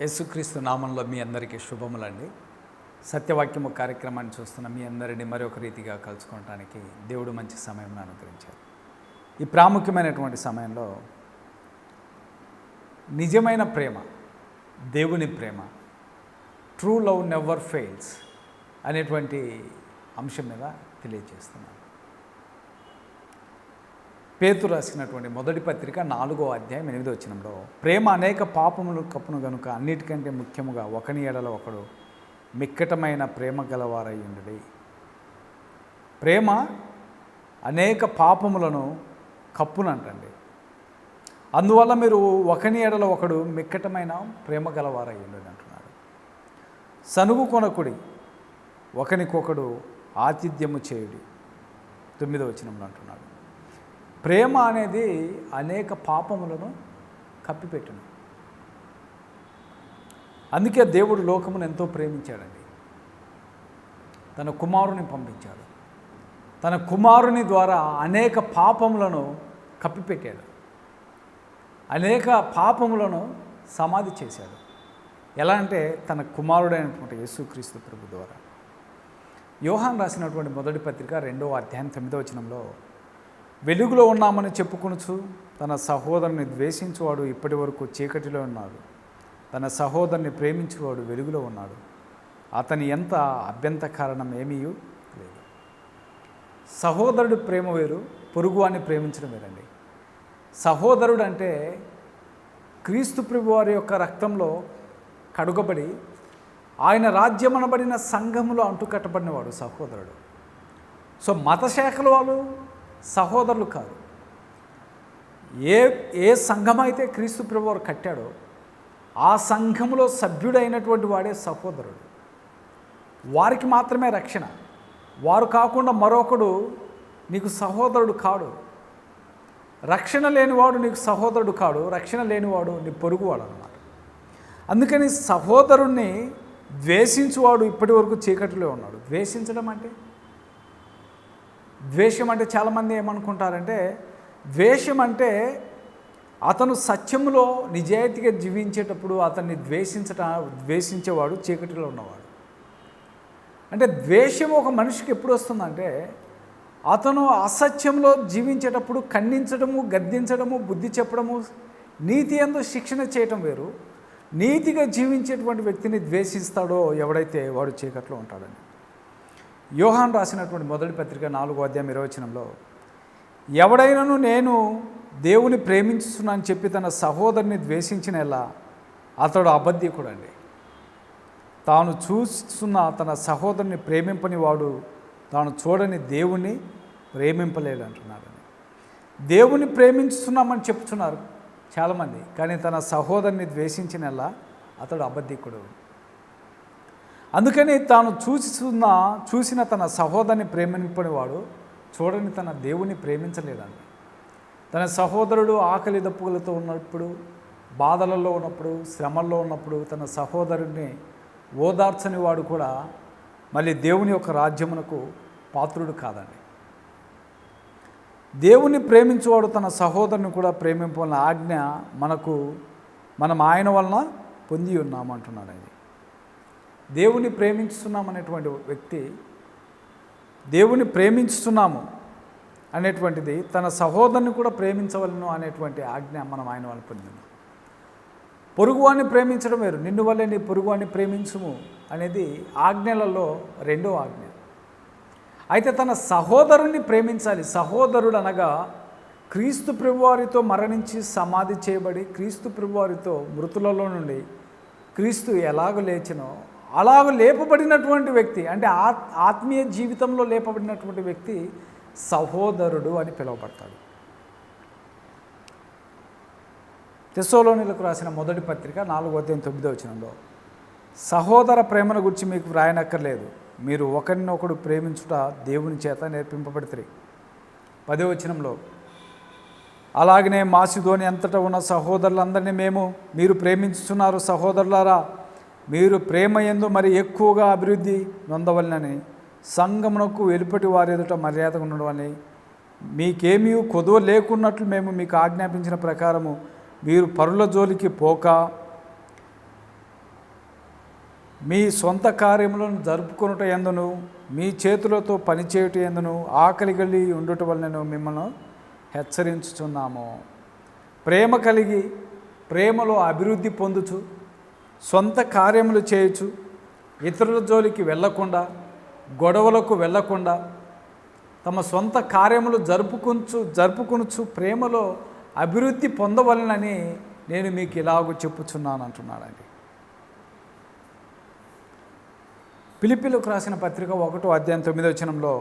యేసుక్రీస్తు నామంలో మీ అందరికీ శుభములండి. సత్యవాక్యము కార్యక్రమాన్ని చూస్తున్న మీ అందరినీ మరొక రీతిగా కలుసుకోవటానికి దేవుడు మంచి సమయం అనుగ్రహించారు. ఈ ప్రాముఖ్యమైనటువంటి సమయంలో నిజమైన ప్రేమ దేవుని ప్రేమ ట్రూ లవ్ నెవర్ ఫెయిల్స్ అనేటువంటి అంశం మీద తెలియజేస్తున్నాను. పేతు రాసినటువంటి మొదటి పత్రిక నాలుగో అధ్యాయం ఎనిమిదో వచ్చినంలో ప్రేమ అనేక పాపములు కప్పును గనుక అన్నిటికంటే ముఖ్యముగా ఒకని ఎడల ఒకడు మిక్కటమైన ప్రేమ గలవారై ఉండడి. ప్రేమ అనేక పాపములను కప్పునంటండి. అందువల్ల మీరు ఒకని ఎడల ఒకడు మిక్కటమైన ప్రేమ గలవారై ఉండడి అంటున్నాడు. సనుగు కొనకుడి ఒకనికొకడు ఆతిథ్యము చేయుడి. తొమ్మిదో వచనంలో అంటున్నాడు. ప్రేమ అనేది అనేక పాపములను కప్పిపెట్టును అందుకే దేవుడు లోకమును ఎంతో ప్రేమించాడండి. తన కుమారుని పంపించాడు. తన కుమారుని ద్వారా అనేక పాపములను కప్పిపెట్టాడు. అనేక పాపములను సమాధి చేశాడు. ఎలా అంటే తన కుమారుడైనటువంటి యేసుక్రీస్తు ప్రభు ద్వారా. యోహాన్ రాసినటువంటి మొదటి పత్రిక రెండవ అధ్యాయం తొమ్మిదవ వచనంలో వెలుగులో ఉన్నామని చెప్పుకొనుచు తన సహోదరుని ద్వేషించువాడు ఇప్పటి వరకు చీకటిలో ఉన్నాడు. తన సహోదరుని ప్రేమించువాడు వెలుగులో ఉన్నాడు. అతని ఎంత అభ్యంత కారణం ఏమీ లేదు. సహోదరుడు ప్రేమ వేరు పొరుగు అని ప్రేమించడం వేరండి. సహోదరుడు అంటే క్రీస్తు ప్రభు వారి యొక్క రక్తంలో కడుగబడి ఆయన రాజ్యమనబడిన సంఘములో అంటుకట్టబడినవాడు సహోదరుడు. సో మతశాఖల వాళ్ళు సహోదరులు కాదు. ఏ ఏ సంఘం అయితే క్రీస్తు ప్రభువారు కట్టాడో ఆ సంఘములో సభ్యుడైనటువంటి వాడే సహోదరుడు. వారికి మాత్రమే రక్షణ. వారు కాకుండా మరొకడు నీకు సహోదరుడు కాడు. రక్షణ లేనివాడు నీకు సహోదరుడు కాడు. రక్షణ లేనివాడు నీ పొరుగువాడు అనమాట అందుకని సహోదరుణ్ణి ద్వేషించువాడు ఇప్పటి వరకు చీకటిలో ఉన్నాడు. ద్వేషించడం అంటే? ద్వేషం అంటే చాలామంది ఏమనుకుంటారంటే ద్వేషం అంటే అతను సత్యంలో నిజాయితీగా జీవించేటప్పుడు అతన్ని ద్వేషించట ద్వేషించేవాడు చీకటిలో ఉన్నవాడు. అంటే ద్వేషం ఒక మనిషికి ఎప్పుడు వస్తుందంటే అతను అసత్యంలో జీవించేటప్పుడు ఖండించడము గద్దించడము బుద్ధి చెప్పడము నీతి ఎందు శిక్షణ చేయటం వేరు. నీతిగా జీవించేటువంటి వ్యక్తిని ద్వేషిస్తాడో ఎవడైతే వాడు చీకట్లో ఉంటాడని. యోహాన్ రాసినటువంటి మొదటి పత్రిక నాలుగో అధ్యాయం ఇరవచనంలో ఎవడైనను నేను దేవుని ప్రేమించుతున్నానని చెప్పి తన సహోదరుని ద్వేషించిన ఎలా అతడు అబద్ధికుడండి. తాను చూస్తున్న తన సహోదరుని ప్రేమింపని వాడు తాను చూడని దేవుణ్ణి ప్రేమింపలేడు అంటున్నాడు దేవుని ప్రేమించుతున్నామని చెప్తున్నారు చాలామంది కానీ తన సహోదరుని ద్వేషించిన ఎలా అతడు అబద్ధికుడు. అందుకని తాను చూసిన చూసిన తన సహోదరుని ప్రేమింపనివాడు చూడని తన దేవుని ప్రేమించలేదండి తన సహోదరుడు ఆకలి దప్పులతో ఉన్నప్పుడు బాధలలో ఉన్నప్పుడు శ్రమల్లో ఉన్నప్పుడు తన సహోదరుడిని ఓదార్చని వాడు కూడా మళ్ళీ దేవుని యొక్క రాజ్యమునకు పాత్రుడు కాదండి. దేవుని ప్రేమించేవాడు తన సహోదరుని కూడా ప్రేమింపాలన్న ఆజ్ఞ మనకు మనం ఆయన వలన పొంది ఉన్నామంటున్నాడు అది దేవుని ప్రేమించుతున్నాం అనేటువంటి వ్యక్తి దేవుని ప్రేమించుతున్నాము అనేటువంటిది తన సహోదరుని కూడా ప్రేమించవలను అనేటువంటి ఆజ్ఞ మనం ఆయన వాళ్ళు పొందింది. పొరుగువాన్ని ప్రేమించడం వేరు నిన్ను వల్లే నీ పొరుగువాన్ని ప్రేమించుము అనేది ఆజ్ఞలలో రెండో ఆజ్ఞ. అయితే తన సహోదరుణ్ణి ప్రేమించాలి. సహోదరుడు అనగా క్రీస్తు ప్రభువారితో మరణించి సమాధి చేయబడి క్రీస్తు ప్రభువారితో మృతులలో నుండి క్రీస్తు ఎలాగ లేచినో అలాగ లేపబడినటువంటి వ్యక్తి అంటే ఆత్ ఆత్మీయ జీవితంలో లేపబడినటువంటి వ్యక్తి సహోదరుడు అని పిలువబడతాడు. తెసోలోనిలకు రాసిన మొదటి పత్రిక నాలుగో అధ్యాయం తొమ్మిదో వచనంలో సహోదర ప్రేమను గురించి మీకు వ్రాయనక్కర్లేదు. మీరు ఒకరినొకడు ప్రేమించుట దేవుని చేత నేర్పింపబడితే పదే వచనంలో అలాగనే మాసిధోని అంతటా ఉన్న సహోదరులందరినీ మేము మీరు ప్రేమించుతున్నారు సహోదరులారా మీరు ప్రేమ ఎందు మరి ఎక్కువగా అభివృద్ధి నొందవలనని సంగమునకు వెలుపటి వారి ఎదుట మర్యాదగా ఉండవని మీకేమీ కొదువ లేకున్నట్లు మేము మీకు ఆజ్ఞాపించిన ప్రకారము మీరు పరుల జోలికి పోక మీ సొంత కార్యములను జరుపుకొనుట ఎందును మీ చేతులతో పనిచేయుట ఎందును ఆకలి కలిగి ఉండుట వలన మిమ్మల్ని హెచ్చరించుచున్నాము. ప్రేమ కలిగి ప్రేమలో అభివృద్ధి పొందుచు సొంత కార్యములు చేయొచ్చు ఇతరుల జోలికి వెళ్ళకుండా గొడవలకు వెళ్ళకుండా తమ సొంత కార్యములు జరుపుకుంచు జరుపుకొనుచు ప్రేమలో అభివృద్ధి పొందవలనని నేను మీకు ఇలాగూ చెప్పుచున్నాను అంటున్నాడండి పిలిపిలకు రాసిన పత్రిక ఒకటో అధ్యాయం తొమ్మిదో వచనంలో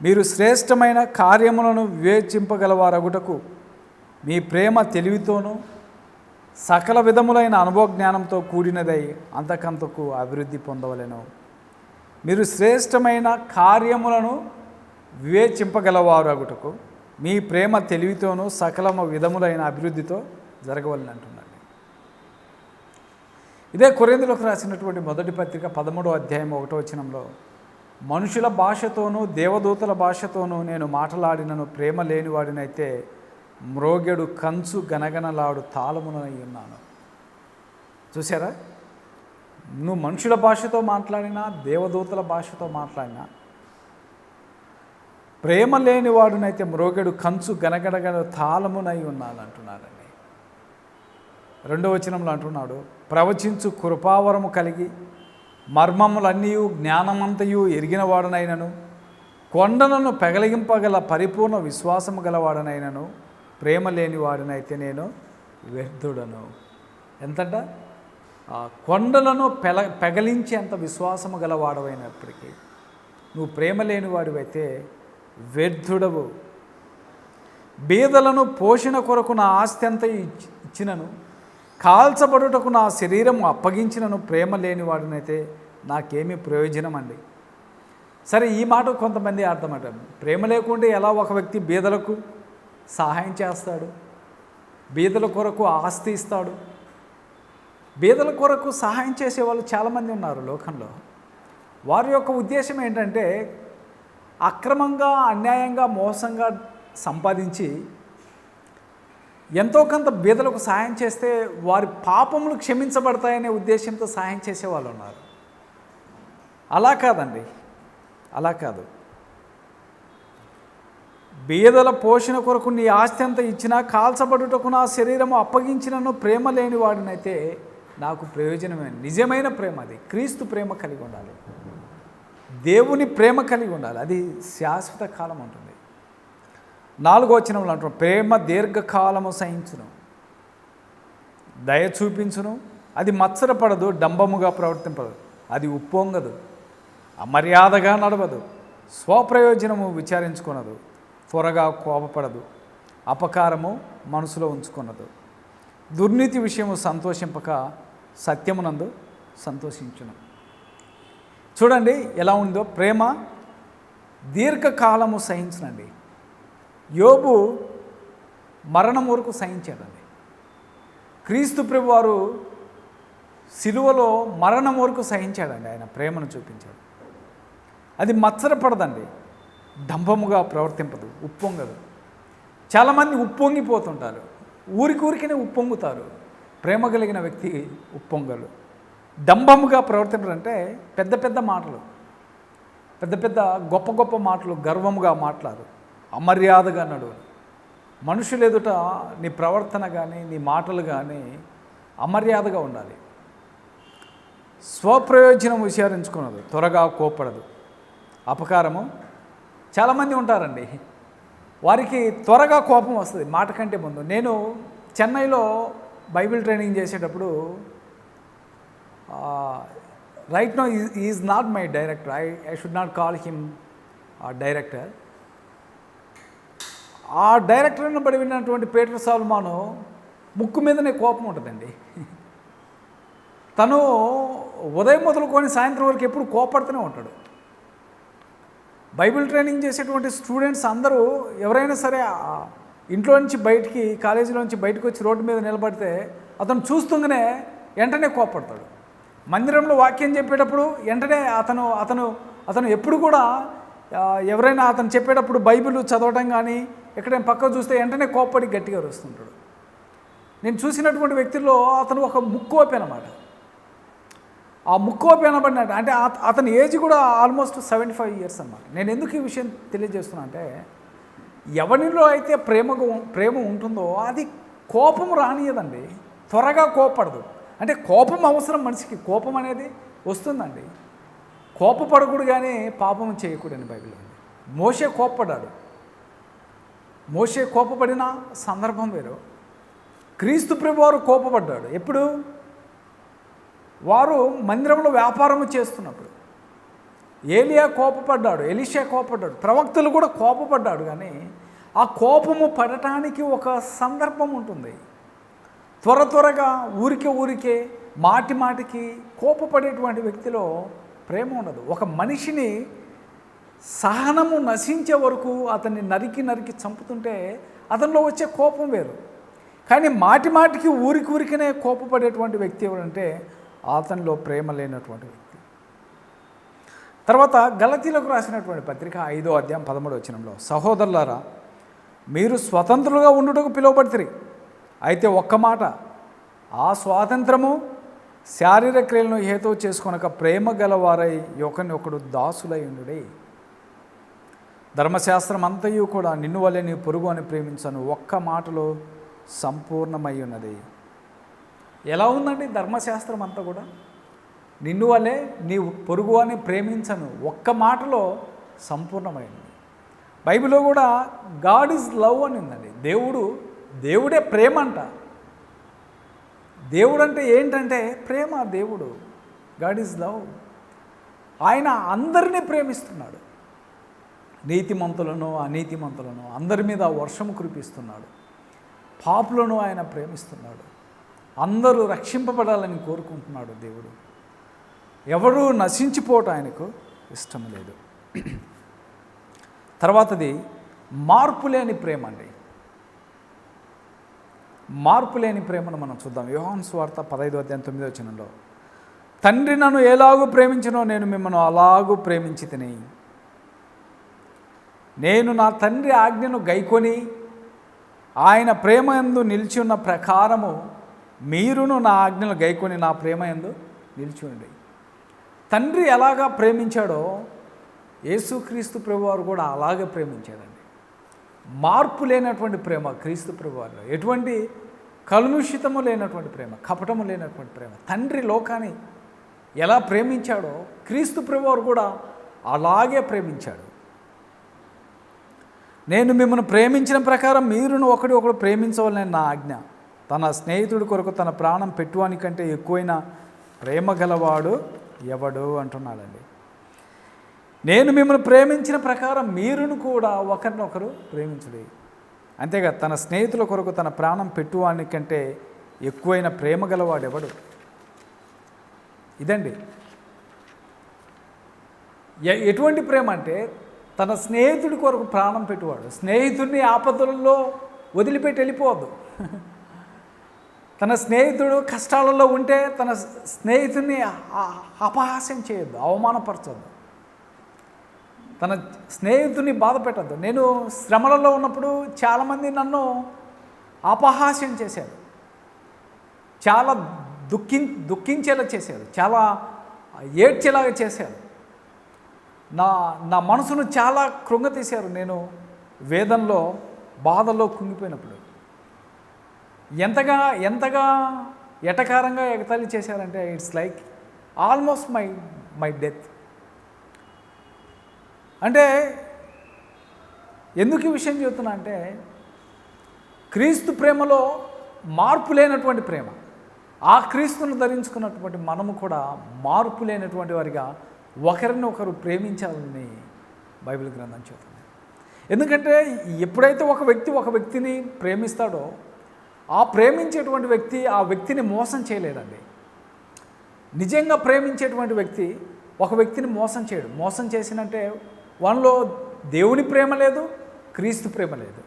మీరు శ్రేష్టమైన కార్యములను వివేచింపగలవారగుటకు మీ ప్రేమ తెలివితోనూ సకల విధములైన అనుభవ జ్ఞానంతో కూడినదై అంతకంతకు అభివృద్ధి పొందవలెను. మీరు శ్రేష్టమైన కార్యములను వివేచింపగలవారు అగుటకు మీ ప్రేమ తెలివితోనూ సకలమ విధములైన అభివృద్ధితో జరగవలని అంటున్నాడు ఇదే కొరేందులకు రాసినటువంటి మొదటి పత్రిక పదమూడో అధ్యాయం ఒకటో వచనంలో మనుషుల భాషతోనూ దేవదూతల భాషతోనూ నేను మాట్లాడినను ప్రేమ లేనివాడినైతే మ్రోగెడు కంచు గనగనలాడు తాళమునై ఉన్నాను. చూసారా నువ్వు మనుషుల భాషతో మాట్లాడినా దేవదూతల భాషతో మాట్లాడినా ప్రేమ లేని వాడునైతే మ్రోగెడు కంచు గనగనగన తాళమునై ఉన్నాను అంటున్నారండి రెండో వచనంలో అంటున్నాడు ప్రవచించు కృపావరము కలిగి మర్మములన్నీ జ్ఞానమంతయు ఎరిగిన వాడనైనను కొండలను పెగలిగింపగల పరిపూర్ణ విశ్వాసము గలవాడనైనను ప్రేమ లేని వాడినైతే నేను వ్యర్థుడను. ఎంతట? ఆ కొండలను పెల పెగలించేంత విశ్వాసము గలవాడవైనప్పటికీ నువ్వు ప్రేమ లేనివాడివైతే వ్యర్థుడవు. బీదలను పోషణ కొరకు నా ఆస్తి అంతా ఇచ్చినను. కాల్చబడుటకు నా శరీరం అప్పగించినను. ప్రేమ లేనివాడినైతే నాకేమీ ప్రయోజనం అండి సరే ఈ మాట కొంతమంది అర్థమట. ప్రేమ లేకుంటే ఎలా ఒక వ్యక్తి బీదలకు సహాయం చేస్తాడు. బీదల కొరకు ఆస్తి ఇస్తాడు. బీదల కొరకు సహాయం చేసే వాళ్ళు చాలామంది ఉన్నారు లోకంలో. వారి యొక్క ఉద్దేశం ఏంటంటే అక్రమంగా అన్యాయంగా మోసంగా సంపాదించి ఎంతో కొంత బీదలకు సహాయం చేస్తే వారి పాపములు క్షమించబడతాయనే ఉద్దేశంతో సహాయం చేసే వాళ్ళు ఉన్నారు. అలా కాదండి. అలా కాదు. బీదల పోషణ కొరకు నీ ఆస్తి అంత ఇచ్చినా కాల్చబడుటకు నా శరీరము అప్పగించినను ప్రేమ లేని వాడినైతే నాకు ప్రయోజనమే నిజమైన ప్రేమ అది. క్రీస్తు ప్రేమ కలిగి ఉండాలి. దేవుని ప్రేమ కలిగి ఉండాలి. అది శాశ్వత కాలం ఉంటుంది నాలుగో వచనంలో అంటున్నాం ప్రేమ దీర్ఘకాలము సహించును. దయ చూపించును. అది మత్సరపడదు డంబముగా ప్రవర్తింపదు. అది ఉప్పొంగదు. అమర్యాదగా నడవదు. స్వప్రయోజనము విచారించుకునదు. త్వరగా కోపపడదు. అపకారము మనసులో ఉంచుకొనదు. దుర్నీతి విషయము సంతోషింపక సత్యమునందు సంతోషించును. చూడండి ఎలా ఉందో ప్రేమ దీర్ఘకాలము సహించనండి. యోబు మరణం వరకు సహించాడండి. క్రీస్తు ప్రభు వారు సిలువలో మరణం వరకు సహించాడండి ఆయన ప్రేమను చూపించాడు. అది మత్సరపడదండి. డంబముగా ప్రవర్తింపదు ఉప్పొంగదు. చాలామంది ఉప్పొంగిపోతుంటారు. ఊరికూరికనే ఉప్పొంగుతారు. ప్రేమ కలిగిన వ్యక్తి ఉప్పొంగలు డంబముగా ప్రవర్తింపడంటే పెద్ద పెద్ద మాటలు. పెద్ద పెద్ద గొప్ప గొప్ప మాటలు గర్వముగా మాట్లాడు. అమర్యాదగా నడు మనుషులు ఎదుట నీ ప్రవర్తన కానీ నీ మాటలు కానీ అమర్యాదగా ఉండాలి. స్వప్రయోజనం విచారించుకున్నది త్వరగా కోపడదు అపకారము చాలామంది ఉంటారండి. వారికి త్వరగా కోపం వస్తుంది మాట కంటే ముందు. నేను చెన్నైలో బైబిల్ ట్రైనింగ్ చేసేటప్పుడు right no is not my director I I should not call him director ఆ డైరెక్టర్ని బడి విన్నటువంటి పీటర్ సాల్మాను ముక్కు మీదనే కోపం ఉంటుందండి. తను ఉదయం మొదలుకొని సాయంత్రం వరకు ఎప్పుడు కోపడుతూనే ఉంటాడు. బైబిల్ ట్రైనింగ్ చేసేటువంటి స్టూడెంట్స్ అందరూ ఎవరైనా సరే ఇంట్లో నుంచి బయటికి కాలేజీలో నుంచి బయటకు వచ్చి రోడ్డు మీద నిలబడితే అతను చూస్తుండగానే వెంటనే కోపడతాడు మందిరంలో వాక్యం చెప్పేటప్పుడు వెంటనే అతను అతను అతను ఎప్పుడు కూడా ఎవరైనా అతను చెప్పేటప్పుడు బైబిల్ చదవడం కానీ ఎక్కడైనా పక్క చూస్తే వెంటనే కోప్పడి గట్టిగా వస్తుంటాడు నేను చూసినటువంటి వ్యక్తుల్లో అతను ఒక ముక్కు ఓపెన్ ఆ ముక్కోపి అనబడినట్టు అంటే అత- అతని ఏజ్ కూడా ఆల్మోస్ట్ సెవెంటీ ఫైవ్ ఇయర్స్ అన్నమాట. నేను ఎందుకు ఈ విషయం తెలియజేస్తున్నా అంటే ఎవరిలో అయితే ప్రేమ ప్రేమ ఉంటుందో అది కోపం రానియదండి. త్వరగా కోపపడదు అంటే కోపం అవసరం మనిషికి. కోపం అనేది వస్తుందండి. కోపపడకూడదు కానీ పాపం చేయకూడని బైబిల్ ఉంది మోసే కోపపడ్డాడు. మోసే కోపపడిన సందర్భం వేరు. క్రీస్తు ప్రభువారు కోపపడ్డాడు. ఎప్పుడు? వారు మందిరంలో వ్యాపారం చేస్తున్నప్పుడు. ఏలియా కోపపడ్డాడు ఎలిషా కోపపడ్డాడు ప్రవక్తలు కూడా కోపపడ్డాడు కానీ ఆ కోపము పడటానికి ఒక సందర్భం ఉంటుంది. త్వర త్వరగా ఊరికే ఊరికే మాటి మాటికి కోపపడేటువంటి వ్యక్తిలో ప్రేమ ఉండదు. ఒక మనిషిని సహనము నశించే వరకు అతన్ని నరికి నరికి చంపుతుంటే అతనిలో వచ్చే కోపం వేరు. కానీ మాటి మాటికి ఊరికి ఊరికనే కోపపడేటువంటి వ్యక్తి ఎవరంటే అతనిలో ప్రేమ లేనటువంటి వ్యక్తి. తర్వాత గలతీలకు రాసినటువంటి పత్రిక ఐదో అధ్యాయం పదమూడు వచనంలో సహోదరులారా మీరు స్వతంత్రులుగా ఉండుటకు పిలువబడితే అయితే ఒక్క మాట ఆ స్వాతంత్రము శారీర క్రియలను హేతువు చేసుకొనక ప్రేమ గలవారై ఒకరిని ఒకడు దాసులై ఉండుడే. ధర్మశాస్త్రం అంతయు కూడా నిన్ను వల్లే నీ పొరుగు అని ప్రేమించను. ఒక్క మాటలో సంపూర్ణమై ఉన్నది. ఎలా ఉందండి ధర్మశాస్త్రం అంతా కూడా? నిన్ను వల్లే నీ పొరుగు అని ప్రేమించను. ఒక్క మాటలో సంపూర్ణమైంది. బైబిల్లో కూడా గాడ్ ఈజ్ లవ్ అని ఉందండి. దేవుడు దేవుడే ప్రేమ అంట. దేవుడు అంటే ఏంటంటే ప్రేమ దేవుడు. God is love. ఆయన అందరినీ ప్రేమిస్తున్నాడు. నీతిమంతులను అనీతిమంతులను అందరి మీద వర్షము కురిపిస్తున్నాడు. పాపులను ఆయన ప్రేమిస్తున్నాడు. అందరూ రక్షింపబడాలని కోరుకుంటున్నాడు దేవుడు. ఎవరూ నశించిపోవటం ఆయనకు ఇష్టం లేదు. తర్వాతది మార్పు లేని ప్రేమ అండి. మార్పు లేని ప్రేమను మనం చూద్దాం. యోహాన్ స్వార్త పదహైదు అధ్యాయం తొమ్మిదో వచనంలో తండ్రి నన్ను ఎలాగూ ప్రేమించినో నేను మిమ్మల్ని అలాగూ ప్రేమించి తిని నేను నా తండ్రి ఆజ్ఞను గైకొని ఆయన ప్రేమ ఎందు నిలిచి ఉన్న ప్రకారము మీరును నా ఆజ్ఞలు గైకొని నా ప్రేమ ఎందు నిలిచిండి తండ్రి ఎలాగా ప్రేమించాడో యేసుక్రీస్తు ప్రభువారు కూడా అలాగే ప్రేమించాడండి. మార్పు లేనటువంటి ప్రేమ క్రీస్తు ప్రభువారిలో ఎటువంటి కలుషితము లేనటువంటి ప్రేమ కపటము లేనటువంటి ప్రేమ. తండ్రి లోకాన్ని ఎలా ప్రేమించాడో క్రీస్తు ప్రభువారు కూడా అలాగే ప్రేమించాడు. నేను మిమ్మల్ని ప్రేమించిన ప్రకారం మీరును ఒకటి ఒకడు ప్రేమించవాలని నా ఆజ్ఞ. తన స్నేహితుడి కొరకు తన ప్రాణం పెట్టువానికంటే ఎక్కువైన ప్రేమ గలవాడు ఎవడు అంటున్నాడండి. నేను మిమ్మల్ని ప్రేమించిన ప్రకారం మీరును కూడా ఒకరినొకరు ప్రేమించుడి. అంతేగా తన స్నేహితుల కొరకు తన ప్రాణం పెట్టువానికంటే ఎక్కువైన ప్రేమ గలవాడు ఎవడు? ఇదండి. ఎ- ఎటువంటి ప్రేమ అంటే తన స్నేహితుడి కొరకు ప్రాణం పెట్టువాడు. స్నేహితుడిని ఆపదలలో వదిలిపెట్టి వెళ్ళిపోవద్దు. తన స్నేహితుడు కష్టాలలో ఉంటే తన స్నేహితుడిని అపహాస్యం చేయొద్దు అవమానపరచొద్దు. తన స్నేహితుడిని బాధ పెట్టద్దు. నేను శ్రమలలో ఉన్నప్పుడు చాలామంది నన్ను అపహాస్యం చేశారు. చాలా దుఃఖి దుఃఖించేలా చేశారు. చాలా ఏడ్చేలాగా చేశారు. నా నా మనసును చాలా కృంగతీశారు. నేను వేదంలో బాధలో కుంగిపోయినప్పుడు. ఎంతగా ఎంతగా ఎటకారంగా ఎగతాళి చేశారంటే it's like almost my my death అంటే ఎందుకు ఈ విషయం చెబుతున్నా అంటే క్రీస్తు ప్రేమలో మార్పు లేనటువంటి ప్రేమ ఆ క్రీస్తును ధరించుకున్నటువంటి మనము కూడా మార్పు లేనటువంటి వారిగా ఒకరిని ఒకరు ప్రేమించాలని బైబిల్ గ్రంథం చెబుతుంది. ఎందుకంటే ఎప్పుడైతే ఒక వ్యక్తి ఒక వ్యక్తిని ప్రేమిస్తాడో ఆ ప్రేమించేటువంటి వ్యక్తి ఆ వ్యక్తిని మోసం చేయలేదండి. నిజంగా ప్రేమించేటువంటి వ్యక్తి ఒక వ్యక్తిని మోసం చేయడు. మోసం చేసినంటే వాళ్ళలో దేవుని ప్రేమ లేదు క్రీస్తు ప్రేమ లేదు.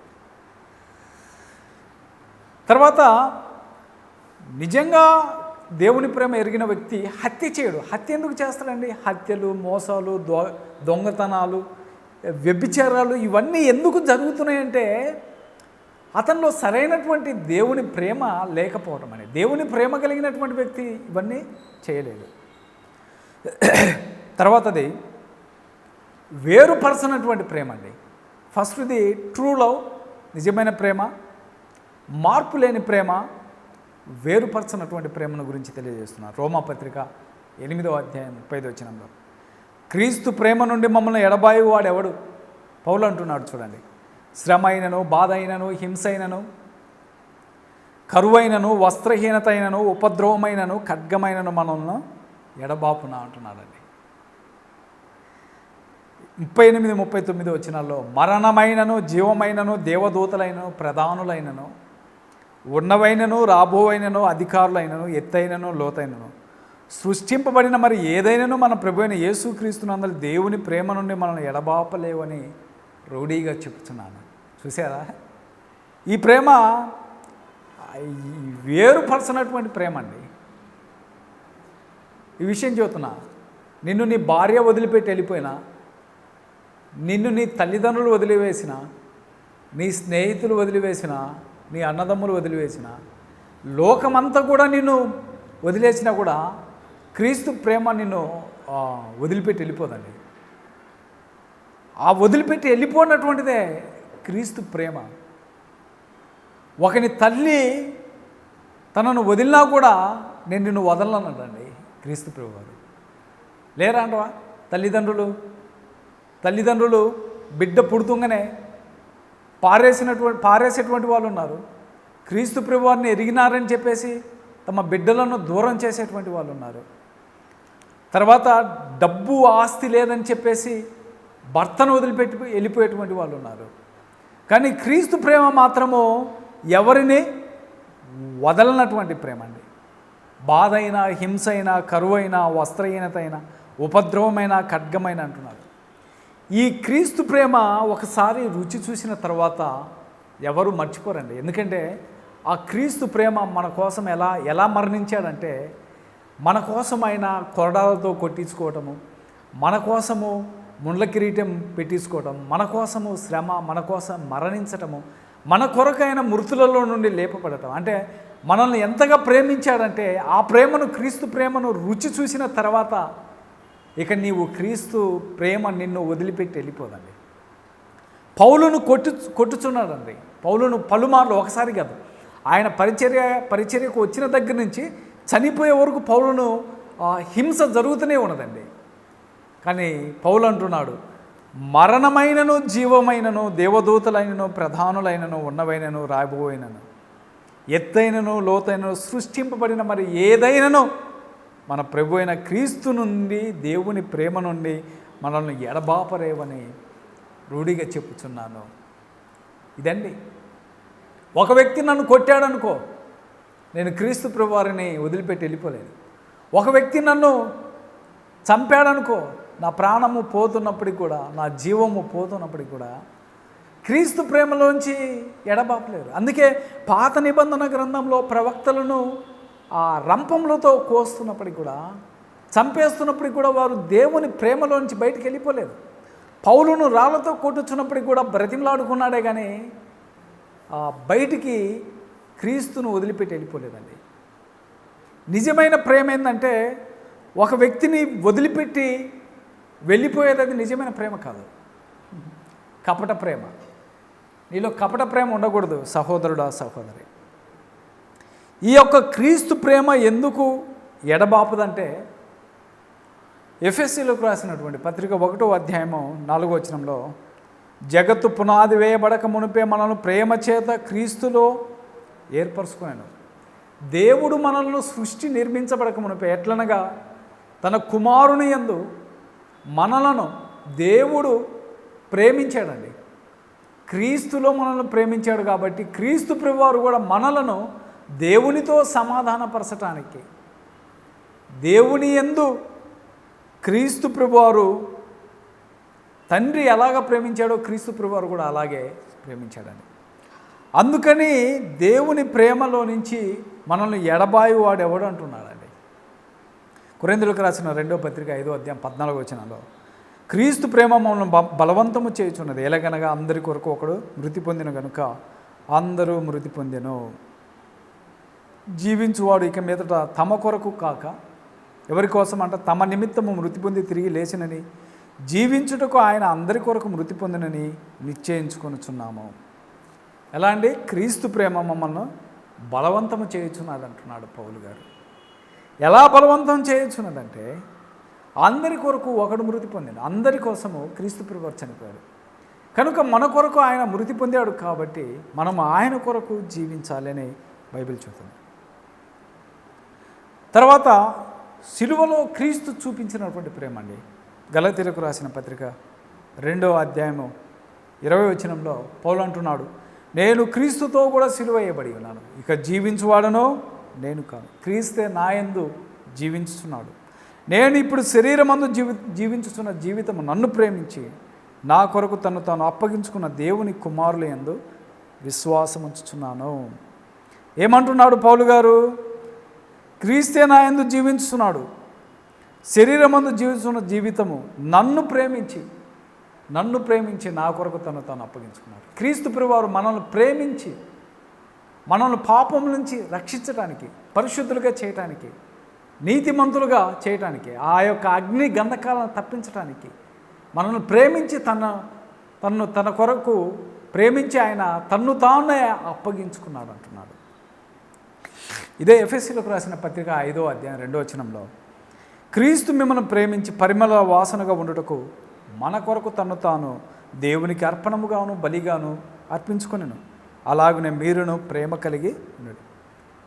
తర్వాత నిజంగా దేవుని ప్రేమ ఎరిగిన వ్యక్తి హత్య చేయడు. హత్య ఎందుకు చేస్తాడండి? హత్యలు మోసాలు దొ దొంగతనాలు వ్యభిచారాలు ఇవన్నీ ఎందుకు జరుగుతున్నాయంటే అతనిలో సరైనటువంటి దేవుని ప్రేమ లేకపోవటం అని దేవుని ప్రేమ కలిగినటువంటి వ్యక్తి ఇవన్నీ చేయలేదు. తర్వాతది వేరుపరచనటువంటి ప్రేమ అండి. ఫస్ట్ది ట్రూ లవ్ నిజమైన ప్రేమ మార్పు లేని ప్రేమ వేరుపరచనటువంటి ప్రేమను గురించి తెలియజేస్తున్నారు. రోమా పత్రిక ఎనిమిదవ అధ్యాయం ముప్పై వచ్చినంలో క్రీస్తు ప్రేమ నుండి మమ్మల్ని ఎడబాయి వాడెవడు? పౌలు అంటున్నాడు చూడండి. శ్రమ అయినను బాధ అయినను హింస అయినను కరువైనను వస్త్రహీనత అయినను ఉపద్రవమైనను ఖడ్గమైనను మనల్ని ఎడబాపున అంటున్నాడండి. ముప్పై ఎనిమిది ముప్పై తొమ్మిది వచ్చినాల్లో మరణమైనను జీవమైనను దేవదూతలైనను ప్రధానులైనను ఉన్నవైనను రాబోవైనను అధికారులైనను ఎత్తైనను లోతైనను సృష్టింపబడిన మరి ఏదైనాను మన ప్రభు అయిన యేసుక్రీస్తునందరి దేవుని ప్రేమ నుండి మనల్ని ఎడబాపలేవని రౌడీగా చెప్తున్నాను చూసారా ఈ ప్రేమ ఈ వేరుపరచినటువంటి ప్రేమ అండి ఈ విషయం చెబుతున్నా నిన్ను నీ భార్య వదిలిపెట్టి వెళ్ళిపోయినా నిన్ను నీ తల్లిదండ్రులు వదిలివేసిన నీ స్నేహితులు వదిలివేసిన నీ అన్నదమ్ములు వదిలివేసిన లోకమంతా కూడా నిన్ను వదిలేసినా కూడా క్రీస్తు ప్రేమ నిన్ను వదిలిపెట్టి వెళ్ళిపోదండి. ఆ వదిలిపెట్టి వెళ్ళిపోయినటువంటిదే క్రీస్తు ప్రేమ. ఒకని తల్లి తనను వదిలినా కూడా నేను నిన్ను వదలనడండి క్రీస్తు ప్రభువారు. లేరా అంటవా? తల్లిదండ్రులు తల్లిదండ్రులు బిడ్డ పుడుతుంగానే పారేసినటువంటి పారేసేటువంటి వాళ్ళు ఉన్నారు. క్రీస్తు ప్రభువారిని ఎరిగినారని చెప్పేసి తమ బిడ్డలను దూరం చేసేటువంటి వాళ్ళు ఉన్నారు. తర్వాత డబ్బు ఆస్తి లేదని చెప్పేసి భర్తను వదిలిపెట్టి వెళ్ళిపోయేటువంటి వాళ్ళు ఉన్నారు. కానీ క్రీస్తు ప్రేమ మాత్రము ఎవరిని వదలనటువంటి ప్రేమ అండి. బాధ అయినా హింస అయినా కరువు అయినా వస్త్రహీనత అయినా ఉపద్రవమైన ఖడ్గమైన అంటున్నారు. ఈ క్రీస్తు ప్రేమ ఒకసారి రుచి చూసిన తర్వాత ఎవరు మర్చిపోరండి. ఎందుకంటే ఆ క్రీస్తు ప్రేమ మన కోసం ఎలా ఎలా మరణించాడంటే మన కోసం ఆయన కొరడాలతో కొట్టించుకోవటము మన కోసము ముండ్ల కిరీటం పెట్టించుకోవటం మన కోసము శ్రమ మన కోసం మరణించటము మన కొరకైన మృతులలో నుండి లేపబడటం. అంటే మనల్ని ఎంతగా ప్రేమించాడంటే ఆ ప్రేమను క్రీస్తు ప్రేమను రుచి చూసిన తర్వాత ఇక నీవు క్రీస్తు ప్రేమ నిన్ను వదిలిపెట్టి వెళ్ళిపోదండి. పౌలును కొట్టు కొట్టుచున్నాడండి. పౌలును పలుమార్లు ఒకసారి కాదు ఆయన పరిచర్య పరిచర్యకు వచ్చిన దగ్గర నుంచి చనిపోయే వరకు పౌలును హింస జరుగుతూనే ఉన్నదండి. కానీ పౌలు అంటున్నాడు మరణమైనను జీవమైనను దేవదూతలైనను ప్రధానులైనను ఉన్నవైనను రాబోయినను ఎత్తైనను లోతైనను సృష్టింపబడిన మరి ఏదైనను మన ప్రభు అయిన క్రీస్తు నుండి దేవుని ప్రేమ నుండి మనల్ని ఎడబాపరేవని రూఢిగా చెప్పుచున్నాను. ఇదండి. ఒక వ్యక్తి నన్ను కొట్టాడనుకో నేను క్రీస్తు ప్రభువారిని వదిలిపెట్టి వెళ్ళిపోలేదు ఒక వ్యక్తి నన్ను చంపాడనుకో నా ప్రాణము పోతున్నప్పటికి కూడా నా జీవము పోతున్నప్పటికి కూడా క్రీస్తు ప్రేమలోంచి ఎడబాపలేరు. అందుకే పాత నిబంధన గ్రంథంలో ప్రవక్తలను ఆ రంపములతో కోస్తున్నప్పటికి కూడా చంపేస్తున్నప్పటికి కూడా వారు దేవుని ప్రేమలోంచి బయటికి వెళ్ళిపోలేదు పౌలును రాళ్ళతో కొట్టుచున్నప్పటికి కూడా బ్రతిమలాడుకున్నాడే కానీ ఆ బయటికి క్రీస్తును వదిలిపెట్టి వెళ్ళిపోలేదండి. నిజమైన ప్రేమ ఏంటంటే ఒక వ్యక్తిని వదిలిపెట్టి వెళ్ళిపోయేది అది నిజమైన ప్రేమ కాదు. కపట ప్రేమ. నీలో కపట ప్రేమ ఉండకూడదు సహోదరుడా సహోదరి. ఈ యొక్క క్రీస్తు ప్రేమ ఎందుకు ఎడబాపదంటే ఎఫ్ఎస్సిలోకి రాసినటువంటి పత్రిక ఒకటో అధ్యాయము నాలుగో వచనంలో జగత్తు పునాది వేయబడక మునిపే మనల్ని ప్రేమ చేత క్రీస్తులో ఏర్పరచుకున్నాను దేవుడు మనల్ని సృష్టి నిర్మించబడక మునిపే ఎట్లనగా తన కుమారుని యందు మనలను దేవుడు ప్రేమించాడండి. క్రీస్తులో మనల్ని ప్రేమించాడు కాబట్టి క్రీస్తు ప్రభువారు కూడా మనలను దేవునితో సమాధానపరచటానికి దేవుని ఎందు క్రీస్తు ప్రభువారు తండ్రి ఎలాగ ప్రేమించాడో క్రీస్తు ప్రభువారు కూడా అలాగే ప్రేమించాడని అందుకని దేవుని ప్రేమలో నుంచి మనల్ని ఎడబాయి వాడు అంటున్నాడు. కురేందులకు రాసిన రెండో పత్రిక ఐదో అధ్యాయం పద్నాలుగు వచనంలో క్రీస్తు ప్రేమ మమ్మల్ని బ బలవంతము చేయుచున్నది. ఎలాగనగా అందరి కొరకు ఒకడు మృతి పొందిన గనుక అందరూ మృతి పొందెను. జీవించువాడు ఇక మీదట తమ కొరకు కాక ఎవరి కోసం తమ నిమిత్తము మృతి పొంది తిరిగి లేచినని జీవించుటకు ఆయన అందరి కొరకు మృతి పొందినని నిశ్చయించుకొనుచున్నాము. ఎలా అండి? క్రీస్తు ప్రేమ మమ్మల్ని బలవంతము చేయుచున్నది అంటున్నాడు పౌలు గారు. ఎలా బలవంతం చేయుచున్నదంటే అందరి కొరకు ఒకడు మృతి పొందాడు అందరి కోసము క్రీస్తు ప్రభు చనిపోయాడు కనుక మన కొరకు ఆయన మృతి పొందాడు కాబట్టి మనం ఆయన కొరకు జీవించాలని బైబిల్ చెబుతుంది. తర్వాత సిలువలో క్రీస్తు చూపించినటువంటి ప్రేమ అండి. గలతీలకు రాసిన పత్రిక రెండో అధ్యాయము ఇరవై వచనంలో పౌలు అంటున్నాడు నేను క్రీస్తుతో కూడా సిలువ వేయబడి ఉన్నాను. ఇక జీవించువాడనో నేను కాను క్రీస్తే నాయందు జీవించుతున్నాడు నేను ఇప్పుడు శరీరమందు జీవి జీవించుతున్న జీవితం నన్ను ప్రేమించి నా కొరకు తను తాను అప్పగించుకున్న దేవుని కుమారులు ఎందు విశ్వాసం ఉంచుతున్నాను ఏమంటున్నాడు పౌలు గారు? క్రీస్తే నా యందు జీవించుతున్నాడు శరీరమందు జీవిస్తున్న జీవితము నన్ను ప్రేమించి నన్ను ప్రేమించి నా కొరకు తను తాను అప్పగించుకున్నాడు. క్రీస్తు ప్రభువారు మనల్ని ప్రేమించి మనల్ని పాపం నుంచి రక్షించడానికి పరిశుద్ధులుగా చేయటానికి నీతిమంతులుగా చేయటానికి ఆ యొక్క అగ్ని గంధకాలను తప్పించడానికి మనల్ని ప్రేమించి తన తన్ను తన కొరకు ప్రేమించి ఆయన తన్ను తానే అప్పగించుకున్నాడు అంటున్నాడు. ఇదే ఎఫ్ఎస్సీలకు రాసిన పత్రిక ఐదో అధ్యాయం రెండో వచనంలో క్రీస్తు మిమ్మల్ని ప్రేమించి పరిమళ వాసనగా ఉండుటకు మన కొరకు తను తాను దేవునికి అర్పణముగాను బలిగాను అర్పించుకొనెను. అలాగనే మీరును ప్రేమ కలిగి ఉండడు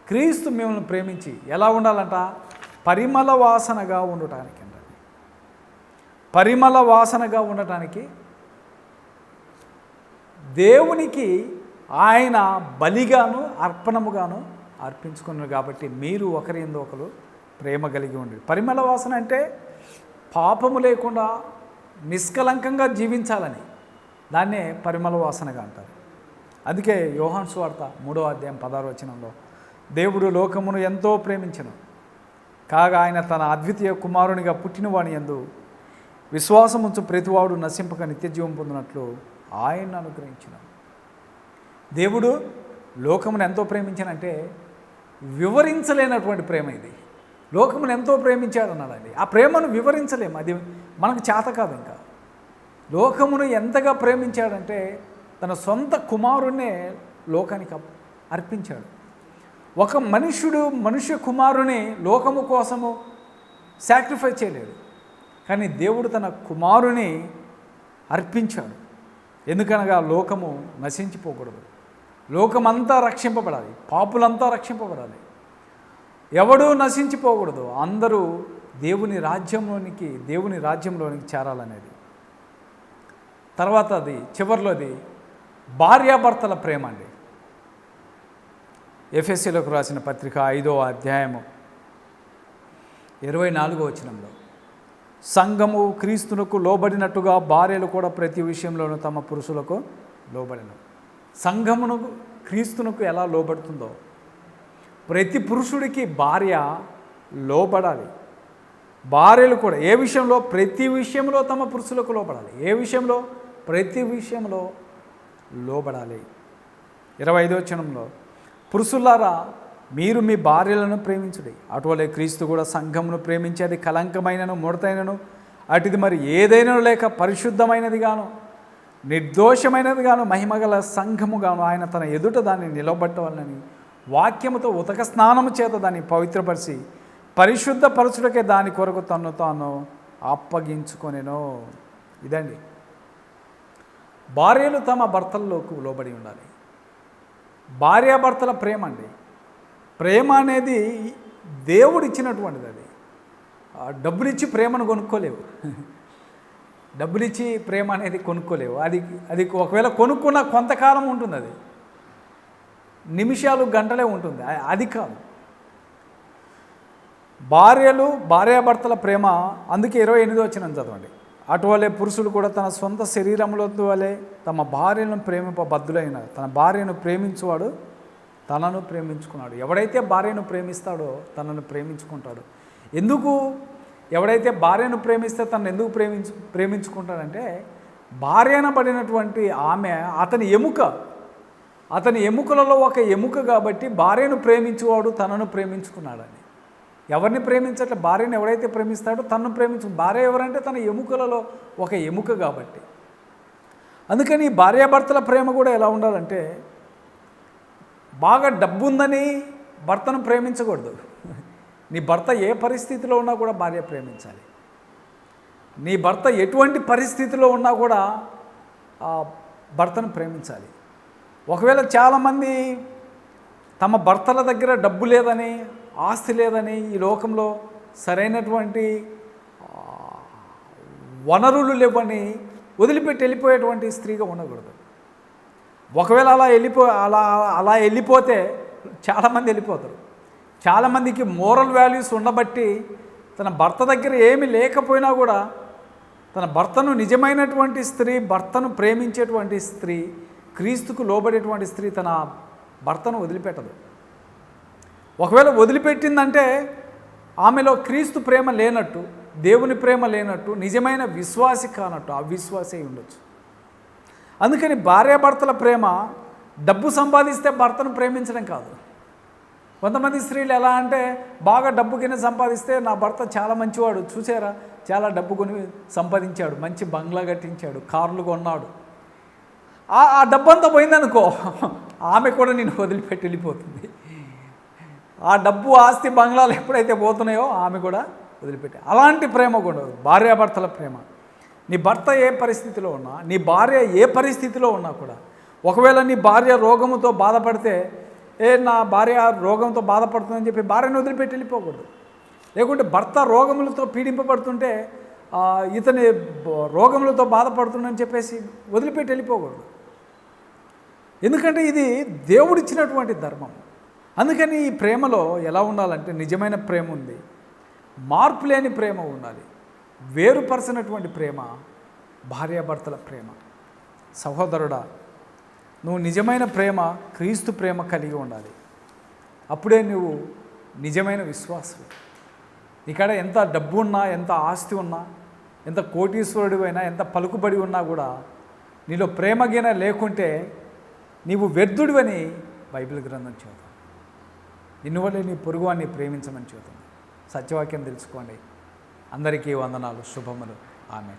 క్రీస్తు మిమ్మల్ని ప్రేమించి ఎలా ఉండాలంట? పరిమళ వాసనగా ఉండటానికి పరిమళ వాసనగా ఉండటానికి దేవునికి ఆయన బలిగాను అర్పణముగాను అర్పించుకున్నారు కాబట్టి మీరు ఒకరి ఎందు ఒకరు ప్రేమ కలిగి ఉండి. పరిమళ వాసన అంటే పాపము లేకుండా నిష్కలంకంగా జీవించాలని. దాన్నే పరిమళ వాసనగా అంటారు. అందుకే యోహాన్ స్వార్త మూడో అధ్యాయం పదారు వచనంలో దేవుడు లోకమును ఎంతో ప్రేమించను. కాగా ఆయన తన అద్వితీయ కుమారునిగా పుట్టినవాణి ఎందు విశ్వాసముంచు ప్రతివాడు నశింపక నిత్యజీవం పొందినట్లు ఆయన అనుగ్రహించిన. దేవుడు లోకమును ఎంతో ప్రేమించానంటే వివరించలేనటువంటి ప్రేమ ఇది. లోకమును ఎంతో ప్రేమించాడు అన్నాడండి. ఆ ప్రేమను వివరించలేము. అది మనకు చేత కాదు ఇంకా. లోకమును ఎంతగా ప్రేమించాడంటే తన సొంత కుమారునే లోకానికి అర్పించాడు. ఒక మనుషుడు మనుష్య కుమారుని లోకము కోసము సాక్రిఫై చేయలేడు. కానీ దేవుడు తన కుమారుని అర్పించాడు. ఎందుకనగా లోకము నశించిపోకూడదు. లోకమంతా రక్షింపబడాలి. పాపులంతా రక్షింపబడాలి. ఎవడూ నశించిపోకూడదు. అందరూ దేవుని రాజ్యంలోనికి దేవుని రాజ్యంలోనికి చేరాలనేది. తర్వాత అది చివరిలోది భార్యాభర్తల ప్రేమ అండి. ఎఫ్ఎస్సీలకు రాసిన పత్రిక ఐదో అధ్యాయము ఇరవై నాలుగో వచనంలో సంఘము క్రీస్తునకు లోబడినట్టుగా భార్యలు కూడా ప్రతి విషయంలోనూ తమ పురుషులకు లోబడిన. సంఘమును క్రీస్తునకు ఎలా లోబడుతుందో ప్రతి పురుషుడికి భార్య లోబడాలి. భార్యలు కూడా ఏ విషయంలో ప్రతి విషయంలో తమ పురుషులకు లోపడాలి ఏ విషయంలో? ప్రతి విషయంలో లోబడాలి. ఇరవై ఐదో వచనంలో పురుషులారా మీరు మీ భార్యలను ప్రేమించుడి. అటువలే క్రీస్తు కూడా సంఘమును ప్రేమించేది కలంకమైనను ముడతైనను అటుది మరి ఏదైనా లేక పరిశుద్ధమైనది గాను నిర్దోషమైనది గాను మహిమగల సంఘము గాను ఆయన తన ఎదుట దాన్ని నిలబట్టవాలని వాక్యముతో ఉతక స్నానము చేత దాన్ని పవిత్రపరిచి పరిశుద్ధ పరచుటకే దాని కొరకు తను తాను అప్పగించుకొనెను. ఇదండి. భార్యలు తమ భర్తల్లోకి లోబడి ఉండాలి. భార్యాభర్తల ప్రేమ అండి. ప్రేమ అనేది దేవుడు ఇచ్చినటువంటిది అది డబ్బునిచ్చి డబ్బులిచ్చి ప్రేమను కొనుక్కోలేవు. డబ్బులిచ్చి ప్రేమ అనేది కొనుక్కోలేవు. అది అది ఒకవేళ కొనుక్కున్న కొంతకాలం ఉంటుంది అది నిమిషాలు గంటలే ఉంటుంది. అది కాదు. భార్యలు భార్యాభర్తల ప్రేమ అందుకే ఇరవై ఎనిమిది వచ్చిన చదవండి. అటువలే పురుషులు కూడా తన సొంత శరీరంలో వలె తమ భార్యను ప్రేమింపబద్ధులైన తన భార్యను ప్రేమించువాడు తనను ప్రేమించుకున్నాడు. ఎవడైతే భార్యను ప్రేమిస్తాడో తనను ప్రేమించుకుంటాడు. ఎందుకు? ఎవడైతే భార్యను ప్రేమిస్తే తనను ఎందుకు ప్రేమించు ప్రేమించుకుంటాడంటే భార్యనబడినటువంటి ఆమె అతని ఎముక అతని ఎముకలలో ఒక ఎముక కాబట్టి భార్యను ప్రేమించువాడు తనను ప్రేమించుకున్నాడని. ఎవరిని ప్రేమించట్లే భార్యను ఎవడైతే ప్రేమిస్తాడో తను ప్రేమించు భార్య ఎవరంటే తన ఎముకలలో ఒక ఎముక కాబట్టి. అందుకని భార్యాభర్తల ప్రేమ కూడా ఎలా ఉండాలంటే బాగా డబ్బు ఉందని భర్తను ప్రేమించకూడదు. నీ భర్త ఏ పరిస్థితిలో ఉన్నా కూడా భార్య ప్రేమించాలి. నీ భర్త ఎటువంటి పరిస్థితిలో ఉన్నా కూడా ఆ భర్తను ప్రేమించాలి. ఒకవేళ చాలామంది తమ భర్తల దగ్గర డబ్బు లేదని ఆస్తి లేదని ఈ లోకంలో సరైనటువంటి వనరులు లేవని వదిలిపెట్టి వెళ్ళిపోయేటువంటి స్త్రీగా ఉండకూడదు. ఒకవేళ అలా వెళ్ళిపో అలా అలా వెళ్ళిపోతే చాలామంది వెళ్ళిపోతారు. చాలామందికి మోరల్ వాల్యూస్ ఉండబట్టి తన భర్త దగ్గర ఏమి లేకపోయినా కూడా తన భర్తను నిజమైనటువంటి స్త్రీ భర్తను ప్రేమించేటువంటి స్త్రీ క్రీస్తుకు లోబడేటువంటి స్త్రీ తన భర్తను వదిలిపెట్టదు. ఒకవేళ వదిలిపెట్టిందంటే ఆమెలో క్రీస్తు ప్రేమ లేనట్టు దేవుని ప్రేమ లేనట్టు నిజమైన విశ్వాసి కానట్టు అవిశ్వాసే ఉండొచ్చు. అందుకని భార్యాభర్తల ప్రేమ డబ్బు సంపాదిస్తే భర్తను ప్రేమించడం కాదు. కొంతమంది స్త్రీలు ఎలా అంటే బాగా డబ్బు కింద సంపాదిస్తే నా భర్త చాలా మంచివాడు చూసారా? చాలా డబ్బు కొని సంపాదించాడు మంచి బంగ్లా కట్టించాడు కార్లు కొన్నాడు. ఆ డబ్బంతా పోయిందనుకో ఆమె కూడా నేను వదిలిపెట్టి వెళ్ళిపోతుంది. ఆ డబ్బు ఆస్తి బంగ్లాలు ఎప్పుడైతే పోతున్నాయో ఆమె కూడా వదిలిపెట్టే. అలాంటి ప్రేమ కూడా భార్యాభర్తల ప్రేమ. నీ భర్త ఏ పరిస్థితిలో ఉన్నా నీ భార్య ఏ పరిస్థితిలో ఉన్నా కూడా ఒకవేళ నీ భార్య రోగముతో బాధపడితే ఏ నా భార్య రోగంతో బాధపడుతుందని చెప్పి భార్యను వదిలిపెట్టి వెళ్ళిపోకూడదు. లేకుంటే భర్త రోగములతో పీడింపబడుతుంటే ఇతని రోగములతో బాధపడుతుందని చెప్పేసి వదిలిపెట్టి వెళ్ళిపోకూడదు. ఎందుకంటే ఇది దేవుడిచ్చినటువంటి ధర్మం. అందుకని ఈ ప్రేమలో ఎలా ఉండాలంటే నిజమైన ప్రేమ ఉంది. మార్పు లేని ప్రేమ ఉండాలి. వేరుపరచినటువంటి ప్రేమ భార్యాభర్తల ప్రేమ. సహోదరుడా నువ్వు నిజమైన ప్రేమ క్రీస్తు ప్రేమ కలిగి ఉండాలి. అప్పుడే నువ్వు నిజమైన విశ్వాసం ఇక్కడ ఎంత డబ్బు ఉన్నా ఎంత ఆస్తి ఉన్నా ఎంత కోటీశ్వరుడు అయినా ఎంత పలుకుబడి ఉన్నా కూడా నీలో ప్రేమగిన లేకుంటే నీవు వ్యర్థుడివని బైబిల్ గ్రంథం చెబుతావు ఇన్నువల్లే నీ పొరుగువాన్ని ప్రేమించమని చెబుతుంది. సత్యవాక్యం తెలుసుకోండి. అందరికీ వందనాలు శుభములు. ఆమె